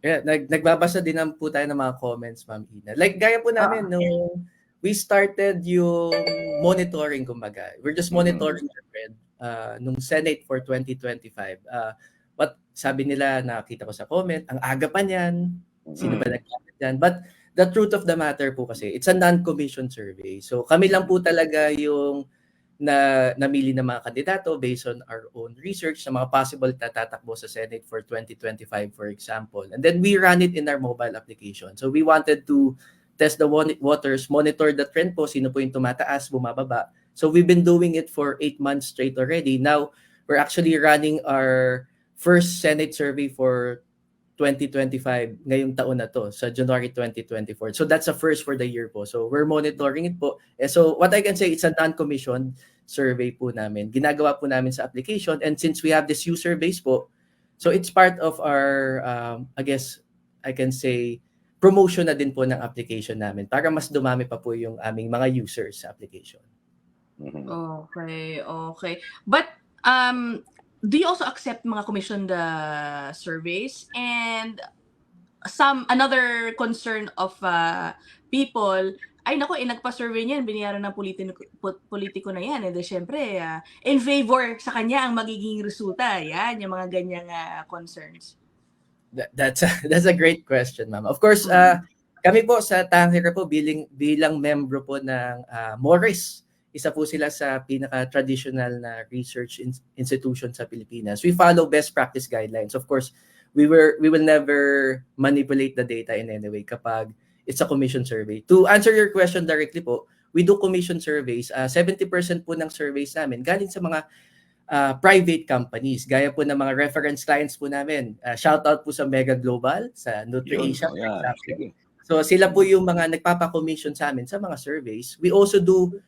Yeah, nag nagbabasa din naman po tayo ng mga comments, Ma'am Ina. Like gaya po namin Oo. nung we started yung monitoring kumbaga. We're just monitoring the trend uh, nung Senate for 2025. Uh, what sabi nila, nakita ko sa comment, ang aga pa niyan, sino ba Mm. nagkamit diyan? But the truth of the matter po kasi, it's a non-commissioned survey. So kami lang po talaga yung na namili ng mga kandidato based on our own research sa mga possible na tatakbo sa Senate for 2025 for example. And then we ran it in our mobile application. So we wanted to test the wa- waters, monitor the trend po, sino po yung tumataas, bumababa. So we've been doing it for eight months straight already. Now, we're actually running our first Senate survey for 2025 ngayong taon na to sa January 2024. So that's a first for the year po. So we're monitoring it po. Eh, So what I can say it's a non-commissioned survey po namin. Ginagawa po namin sa application and since we have this user base po, so it's part of our um, I guess I can say promotion na din po ng application namin para mas dumami pa po yung aming mga users sa application. Mhm. Okay, okay. But um do you also accept mga commissioned uh, surveys and some another concern of uh, people ay nako eh nagpa-survey niyan binayaran ng politiko, politiko na yan eh di syempre ah, in favor sa kanya ang magiging resulta yan yung mga ganyang ah, concerns That, that's a, that's a great question, ma'am. Of course, uh, kami po sa Tangere po bilang bilang membro po ng uh, Morris, isa po sila sa pinaka-traditional na research in- institution sa Pilipinas. We follow best practice guidelines. Of course, we were we will never manipulate the data in any way kapag it's a commission survey. To answer your question directly po, we do commission surveys. Uh, 70% po ng surveys namin galing sa mga uh, private companies. Gaya po ng mga reference clients po namin. Uh, shout out po sa Mega Global, sa NutriAsia. for yeah. example. So sila po yung mga nagpapa-commission sa amin sa mga surveys. We also do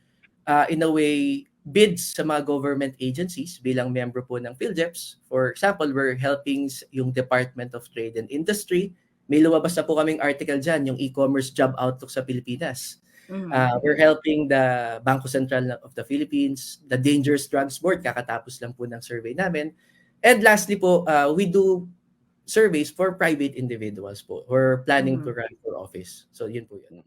uh, in a way bids sa mga government agencies bilang member po ng PhilJeps. For example, we're helping yung Department of Trade and Industry. May lumabas na po kaming article dyan, yung e-commerce job outlook sa Pilipinas. Mhm. Uh, we're helping the Bangko Sentral of the Philippines, the Dangerous Drugs Board, kakatapos lang po ng survey namin. And lastly po, uh, we do surveys for private individuals po who are planning Mhm. to run for office. So yun po yun.